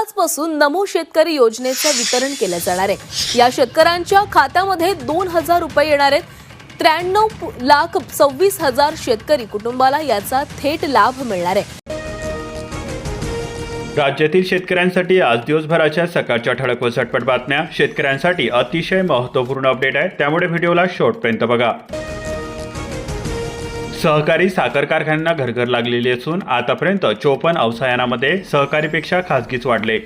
आजपासून नमो शेतकरी योजनेचं वितरण केलं जाणार आहे. या शेतकऱ्यांच्या खात्यामध्ये दोन हजार रुपये येणार आहेत. त्र्याण्णव लाख सव्वीस हजार शेतकरी कुटुंबाला याचा थेट लाभ मिळणार आहे. राज्यातील शेतकऱ्यांसाठी आज दिवसभराच्या सकाळच्या ठळक व झटपट बातम्या. शेतकऱ्यांसाठी अतिशय महत्त्वपूर्ण अपडेट आहे त्यामुळे व्हिडिओला शेवटपर्यंत बघा. सहकारी साखर कारखान्यांना घरघर लागलेली असून आतापर्यंत चोपन्न अवसायनामध्ये सहकारीपेक्षा खासगीच वाढले.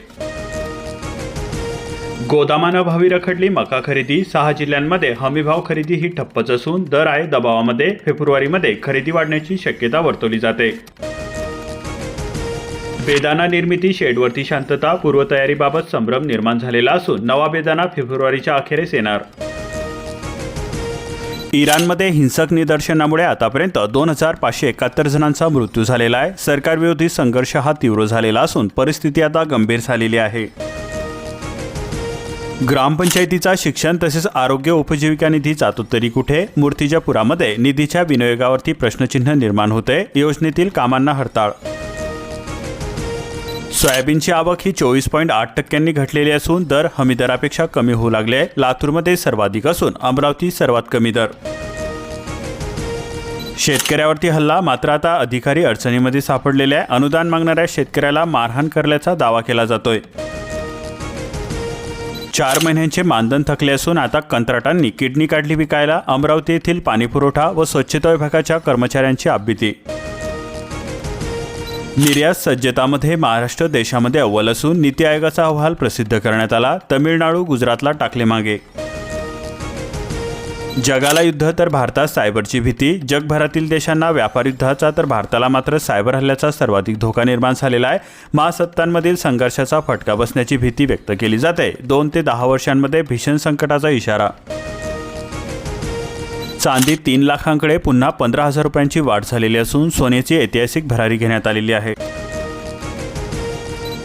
गोदामानं रखडली मका खरेदी सहा जिल्ह्यांमध्ये हमीभाव खरेदी ही ठप्पच असून दर आहे दबावामध्ये फेब्रुवारीमध्ये खरेदी वाढण्याची शक्यता वर्तवली जाते. बेदाना निर्मिती शेडवरती शांतता पूर्वतयारीबाबत संभ्रम निर्माण झालेला असून नवा बेदाना फेब्रुवारीच्या अखेरीस येणार. इराणमध्ये हिंसक निदर्शनामुळे आतापर्यंत दोन हजार पाचशे एकाहत्तर जणांचा मृत्यू झालेला आहे. सरकारविरोधी संघर्ष हा तीव्र झालेला असून परिस्थिती आता गंभीर झालेली आहे. ग्रामपंचायतीचा शिक्षण तसेच आरोग्य उपजीविका निधी जातो तरी कुठे? मूर्तिजापुरामध्ये निधीच्या विनियोगावरती प्रश्नचिन्ह निर्माण होते. योजनेतील कामांना हरताळ सोयाबीनची आवक ही चोवीस पॉईंट आठ टक्क्यांनी घटलेली असून दर हमीदरापेक्षा कमी होऊ लागले आहे. लातूरमध्ये सर्वाधिक असून अमरावती सर्वात कमी दर. शेतकऱ्यावरती हल्ला मात्र आता अधिकारी अडचणीमध्ये सापडलेले आहे. अनुदान मागणाऱ्या शेतकऱ्याला मारहाण करल्याचा दावा केला जातोय. चार महिन्यांचे मानधन थकले असून आता कंत्राटांनी किडनी काढली विकायला अमरावती येथील पाणीपुरवठा व स्वच्छता विभागाच्या कर्मचाऱ्यांची आबिती निर्यात सज्जतामध्ये महाराष्ट्र देशामध्ये अव्वल असून नीती आयोगाचा अहवाल प्रसिद्ध करण्यात आला. तमिळनाडू गुजरातला टाकले मागे. जगाला युद्ध तर भारतात सायबरची भीती. जगभरातील देशांना व्यापार युद्धाचा तर भारताला मात्र सायबर हल्ल्याचा सर्वाधिक धोका निर्माण झालेला आहे. महासत्तांमधील संघर्षाचा फटका बसण्याची भीती व्यक्त केली जाते. दोन ते दहा वर्षांमध्ये भीषण संकटाचा इशारा चांदी तीन लाखांकडे पुन्हा पंधरा हजार रुपयांची वाढ झालेली असून सोन्याची ऐतिहासिक भरारी घेण्यात आलेली आहे.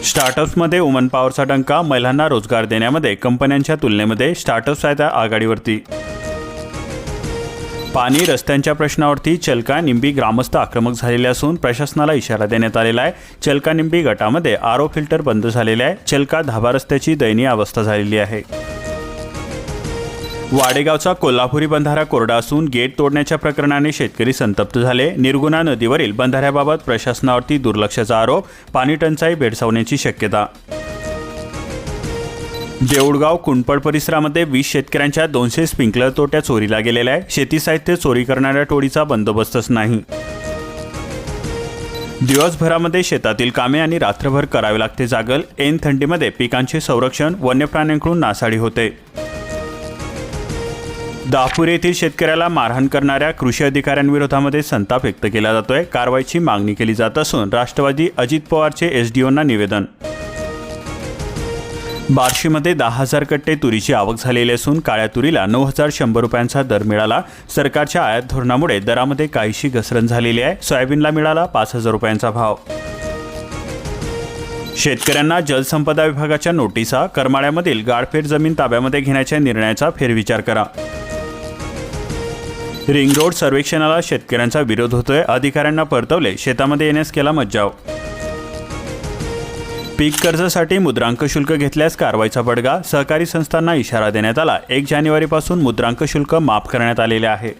स्टार्टअप्समध्ये वुमन पॉवरचा डंका महिलांना रोजगार देण्यामध्ये कंपन्यांच्या तुलनेमध्ये स्टार्टअप्स आहेत आघाडीवरती. पाणी रस्त्यांच्या प्रश्नावरती चलका निंबी ग्रामस्थ आक्रमक झालेले असून प्रशासनाला इशारा देण्यात आलेला आहे. चलका निंबी गटामध्ये आरो फिल्टर बंद झालेले आहे. चलका धाबा रस्त्याची दयनीय अवस्था झालेली आहे. वाडेगावचा कोल्हापुरी बंधारा कोरडा असून गेट तोडण्याच्या प्रकरणाने शेतकरी संतप्त झाले. निर्गुणा नदीवरील बंधाऱ्याबाबत प्रशासनावरती दुर्लक्षाचा आरोप पाणी टंचाई भेडसावण्याची शक्यता. देऊळगाव कुंडपड परिसरामध्ये वीस शेतकऱ्यांच्या दोनशे स्प्रिंकलर तोट्या चोरीला गेलेल्या आहे शेती साहित्य चोरी करणाऱ्या टोळीचा बंदोबस्तच नाही. दिवसभरामध्ये शेतातील कामे आणि रात्रभर करावे लागते जागल. ऐन थंडीमध्ये पिकांचे संरक्षण वन्यप्राण्यांकडून नासाडी होते. दापूर येथील शेतकऱ्याला मारहाण करणाऱ्या कृषी अधिकाऱ्यांविरोधामध्ये संताप व्यक्त केला जातोय. कारवाईची मागणी केली जात असून राष्ट्रवादी अजित पवारचे एसडीओंना निवेदन. बार्शीमध्ये दहा हजार कट्टे तुरीची आवक झालेली असून काळ्या तुरीला नऊ हजार शंभर रुपयांचा दर मिळाला. सरकारच्या आयात धोरणामुळे दरामध्ये काहीशी घसरण झालेली आहे. सोयाबीनला मिळाला पाच हजार रुपयांचा भाव. शेतकऱ्यांना जलसंपदा विभागाच्या नोटिसा करमाळ्यामधील गाळफेर जमीन ताब्यामध्ये घेण्याच्या निर्णयाचा फेरविचार करा. रिंग रोड सर्वेक्षणाला शेतकऱ्यांचा विरोध होतोय. अधिकाऱ्यांना परतवले. शेतामध्ये येण्यास केला मज्जाव. पीक कर्जासाठी मुद्रांक शुल्क घेतल्यास कारवाईचा बडगा. सहकारी संस्थांना इशारा देण्यात आला. एक जानेवारीपासून मुद्रांक शुल्क माफ करण्यात आलेले आहे.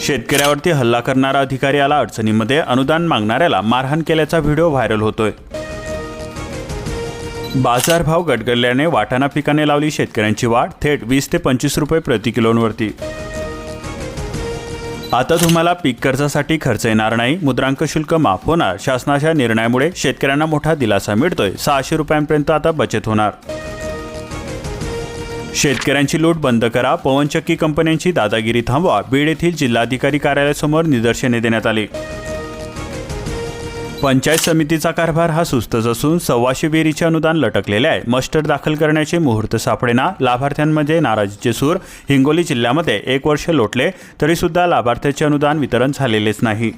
शेतकऱ्यावरती हल्ला करणारा अधिकारी आला अडचणीमध्ये. अनुदान मागणाऱ्याला मारहाण केल्याचा व्हिडिओ व्हायरल होतोय. बाजारभाव गडगडल्याने वाटाणा पिकाने लावली शेतकऱ्यांची वाढ थेट वीस ते पंचवीस रुपये प्रति किलोवरती. आता तुम्हाला पीक कर्जासाठी खर्च येणार नाही मुद्रांक शुल्क माफ होणार शासनाच्या निर्णयामुळे शेतकऱ्यांना मोठा दिलासा मिळतोय सहाशे रुपयांपर्यंत आता बचत होणार. शेतकऱ्यांची लूट बंद करा पवनचक्की कंपन्यांची दादागिरी थांबवा बीड येथील जिल्हाधिकारी कार्यालयासमोर निदर्शने देण्यात आली. पंचायत समितीचा कारभार हा सुस्तच असून सव्वाशे बेरीचे अनुदान लटकलेले आहे. मस्टर दाखल करण्याचे मुहूर्त सापडेना. लाभार्थ्यांमध्ये नाराजीचे सूर. हिंगोली जिल्ह्यामध्ये एक वर्ष लोटले तरी सुद्धा लाभार्थ्याचे अनुदान वितरण झालेलेच नाही.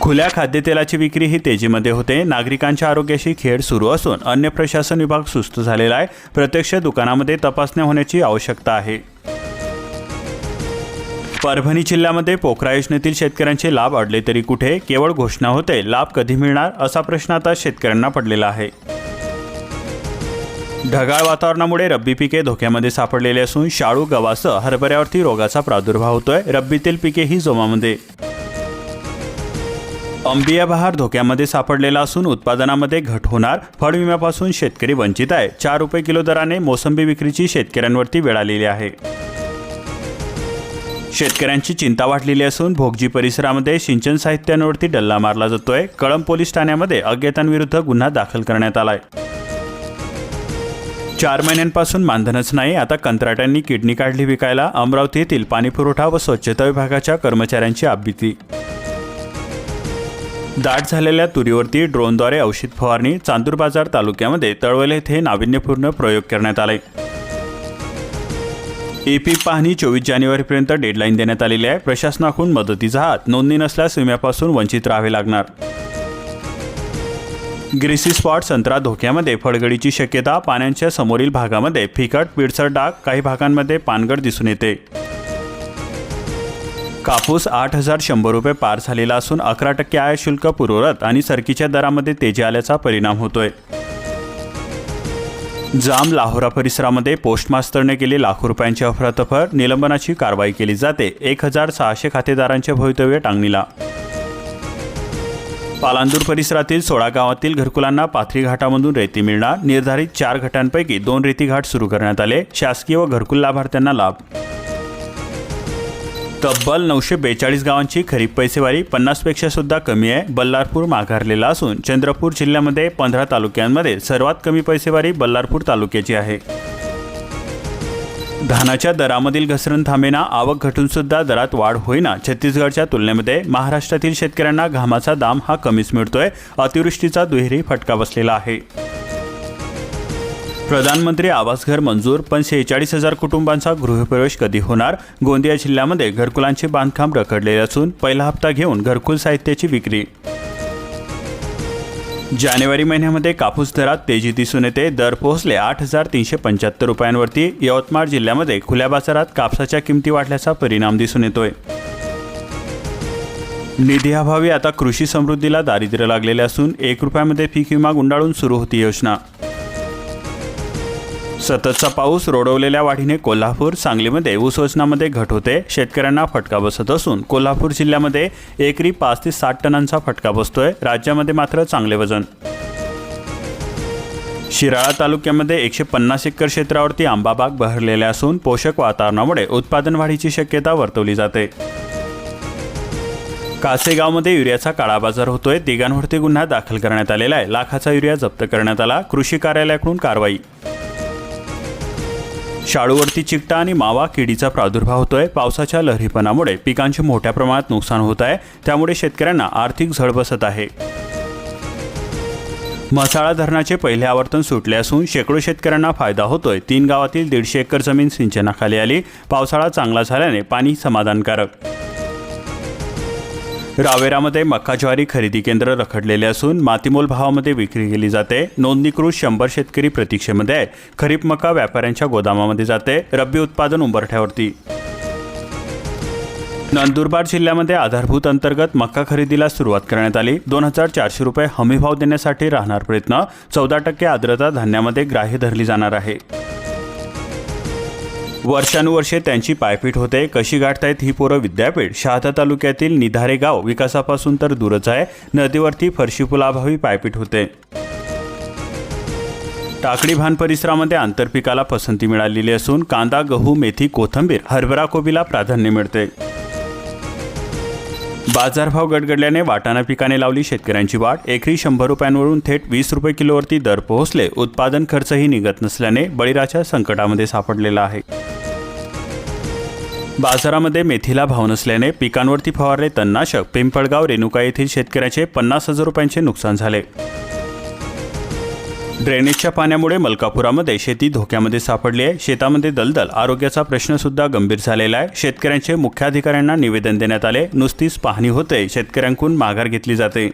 खुल्या खाद्यतेलाची विक्री ही तेजीमध्ये होते. नागरिकांच्या आरोग्याशी खेळ सुरू असून अन्य प्रशासन विभाग सुस्त झालेला आहे. प्रत्यक्ष दुकानामध्ये तपासण्या होण्याची आवश्यकता आहे. परभणी जिल्ह्यामध्ये पोखरा योजनेतील शेतकऱ्यांचे लाभ अडले तरी कुठे? केवळ घोषणा होते लाभ कधी मिळणार? असा प्रश्न आता शेतकऱ्यांना पडलेला आहे. ढगाळ वातावरणामुळे रब्बी पिके धोक्यामध्ये सापडलेली असून शाळू गव्हासह हरभऱ्यावरती रोगाचा प्रादुर्भाव होतोय. रब्बीतील पिके ही जोमामध्ये. अंबिया बहार धोक्यामध्ये सापडलेला असून उत्पादनामध्ये घट होणार. फळ विम्यापासून शेतकरी वंचित आहे. चार रुपये किलो दराने मोसंबी विक्रीची शेतकऱ्यांवरती वेळ आलेली आहे. शेतकऱ्यांची चिंता वाढलेली असून भोगजी परिसरामध्ये सिंचन साहित्यांवरती डल्ला मारला जातोय. कळंब पोलीस ठाण्यामध्ये अज्ञातांविरुद्ध गुन्हा दाखल करण्यात आलाय. चार महिन्यांपासून मानधनच नाही. आता कंत्राट्यांनी किडनी काढली विकायला. अमरावती येथील पाणीपुरवठा व स्वच्छता विभागाच्या कर्मचाऱ्यांची आबिती दाट झालेल्या तुरीवरती ड्रोनद्वारे औषध फवारणी चांदूर बाजार तालुक्यामध्ये तळवले येथे नाविन्यपूर्ण प्रयोग करण्यात आले ए पी पाहणी चोवीस जानेवारीपर्यंत डेडलाईन देण्यात आलेली आहे. प्रशासनाकडून मदतीचा हात नोंदणी नसल्यास विम्यापासून वंचित राहावे लागणार. ग्रीसी स्पॉट संत्रा धोक्यामध्ये फळगडीची शक्यता पाण्याच्या समोरील भागामध्ये फिकट पिडसर डाग काही भागांमध्ये पानगड दिसून येते. कापूस आठ हजार शंभर रुपये पार झालेला असून अकरा टक्के आयशुल्क शुल्क पूर्वरत आणि सरकीच्या दरामध्ये तेजी आल्याचा परिणाम होतोय. जाम लाहोरा परिसरामध्ये पोस्टमास्तरने केली लाखो रुपयांची अफरातफर निलंबनाची कारवाई केली जाते. एक हजार सहाशे खातेदारांचे भवितव्य टांगणीला. पालांदूर परिसरातील सोळा गावातील घरकुलांना पाथरी घाटामधून रेती मिळणार. निर्धारित चार घाटांपैकी दोन रेती घाट सुरू करण्यात आले. शासकीय व घरकुल लाभार्थ्यांना लाभ तब्बल नऊशे बेचाळीस गावांची खरीप पैसेवारी पन्नासपेक्षा सुद्धा कमी आहे. बल्लारपूर माघारलेला असून चंद्रपूर जिल्ह्यामध्ये पंधरा तालुक्यांमध्ये सर्वात कमी पैसेवारी बल्लारपूर तालुक्याची आहे. धानाच्या दरामधील घसरण थांबेना आवक घटून सुद्धा दरात वाढ होईना छत्तीसगडच्या तुलनेमध्ये महाराष्ट्रातील शेतकऱ्यांना घामाचा दाम हा कमीच मिळतोय. अतिवृष्टीचा दुहेरी फटका बसलेला आहे. प्रधानमंत्री आवास घर मंजूर पण शेहेचाळीस हजार कुटुंबांचा गृहप्रवेश कधी होणार? गोंदिया जिल्ह्यामध्ये घरकुलांचे बांधकाम रखडलेले असून पहिला हप्ता घेऊन घरकुल साहित्याची विक्री. जानेवारी महिन्यामध्ये कापूस दरात तेजी दिसून येते. दर पोहोचले आठ हजार तीनशे पंच्याहत्तर रुपयांवरती. यवतमाळ जिल्ह्यामध्ये खुल्या बाजारात कापसाच्या किमती वाढल्याचा परिणाम दिसून येतोय. निधीअभावी आता कृषी समृद्धीला दारिद्र्य लागलेले असून एक रुपयामध्ये पीक विमा गुंडाळून सुरू होती योजना. सततचा पाऊस रोडवलेल्या वाढीने कोल्हापूर सांगलीमध्ये ऊस घट होते. शेतकऱ्यांना फटका बसत असून कोल्हापूर जिल्ह्यामध्ये एकरी पाच ते साठ टनांचा फटका बसतोय. राज्यामध्ये मात्र चांगले वजन. शिराळा तालुक्यामध्ये एकशे पन्नास एकर क्षेत्रावरती आंबाबाग बहरलेल्या असून पोषक वातावरणामुळे उत्पादन वाढीची शक्यता वर्तवली जाते. कासेगावमध्ये युरियाचा काळाबाजार होतोय. तिघांवरती गुन्हा दाखल करण्यात आलेला आहे. लाखाचा युरिया जप्त करण्यात आला. कृषी कार्यालयाकडून कारवाई. शाळूवरती चिकटा आणि मावा किडीचा प्रादुर्भाव होतोय. पावसाच्या लहरीपणामुळे पिकांचे मोठ्या प्रमाणात नुकसान होत आहे. त्यामुळे शेतकऱ्यांना आर्थिक झळ बसत आहे. मसाळा धरणाचे पहिले आवर्तन सुटले असून शेकडो शेतकऱ्यांना फायदा होतोय. तीन गावातील दीडशे एकर जमीन सिंचनाखाली आली. पावसाळा चांगला झाल्याने पाणी समाधानकारक रावेरामध्ये मक्का ज्वारी खरेदी केंद्र रखडलेले असून मातीमोल भावामध्ये विक्री केली जाते. नोंदणीकृत शंभर शेतकरी प्रतीक्षेमध्ये आहे खरीप मका व्यापाऱ्यांच्या गोदामामध्ये जाते. रब्बी उत्पादन उंबरठ्यावरती. नंदुरबार जिल्ह्यामध्ये आधारभूत अंतर्गत मक्का खरेदीला सुरुवात करण्यात आली. दोन हजार चारशे रुपये हमीभाव देण्यासाठी राहणार प्रयत्न. चौदा टक्के आर्द्रता धान्यामध्ये ग्राह्य धरली जाणार आहे. वर्षानुवर्षे त्यांची पायपीट होते. कशी गाठतायत ही पोरं विद्यापीठ? शहादा तालुक्यातील निधारे गाव विकासापासून तर दूरच आहे. नदीवरती फरशी पुलाभावी पायपीट होते. टाकडी भान परिसरामध्ये आंतरपिकाला पसंती मिळालेली असून कांदा गहू मेथी कोथंबीर हरभरा कोबीला प्राधान्य मिळते. बाजारभाव गडगडल्याने वाटाणा पिकाने लावली शेतकऱ्यांची वाट एकरी शंभर रुपयांवरून थेट वीस रुपये किलोवरती दर पोहोचले. उत्पादन खर्चही निघत नसल्याने बळीराच्या संकटामध्ये सापडलेला आहे. बाजारामध्ये मेथीला भाव नसल्याने पिकांवरती फवारले तणनाशक पिंपळगाव रेणुका येथील शेतकऱ्याचे पन्नास हजार रुपयांचे नुकसान झाले. ड्रेनेजच्या पाण्यामुळे मलकापुरामध्ये शेती धोक्यामध्ये सापडली आहे. शेतामध्ये दलदल आरोग्याचा प्रश्नसुद्धा गंभीर झालेला आहे. शेतकऱ्यांचे मुख्याधिकाऱ्यांना निवेदन देण्यात आले. नुसतीच पाहणी होते शेतकऱ्यांकडून माघार घेतली जाते.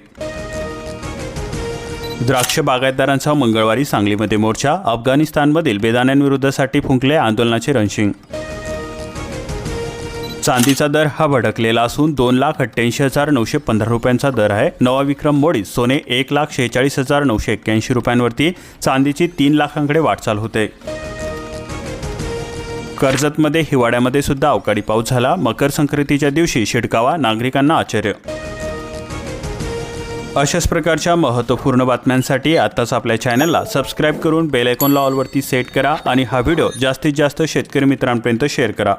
द्राक्ष बागायतदारांचा मंगळवारी सांगलीमध्ये मोर्चा अफगाणिस्तानमधील बेदाण्यांविरुद्धसाठी फुंकले आंदोलनाचे रणशिंग चांदीचा दर हा भडकलेला असून दोन लाख अठ्ठ्याऐंशी हजार नऊशे पंधरा रुपयांचा दर आहे. नवा विक्रम मोडीत सोने एक लाख शेहेचाळीस हजार नऊशे एक्क्याऐंशी रुपयांवरती चांदीची तीन लाखांकडे वाटचाल होते. कर्जतमध्ये हिवाळ्यामध्ये सुद्धा अवकाळी पाऊस झाला. मकर संक्रांतीच्या दिवशी शिडकावा नागरिकांना आश्चर्य. अशाच प्रकारच्या महत्त्वपूर्ण बातम्यांसाठी आत्ताच आपल्या चॅनलला सबस्क्राईब करून बेल आयकॉनला ऑलवरती सेट करा आणि हा व्हिडिओ जास्तीत जास्त शेतकरी मित्रांपर्यंत शेअर करा.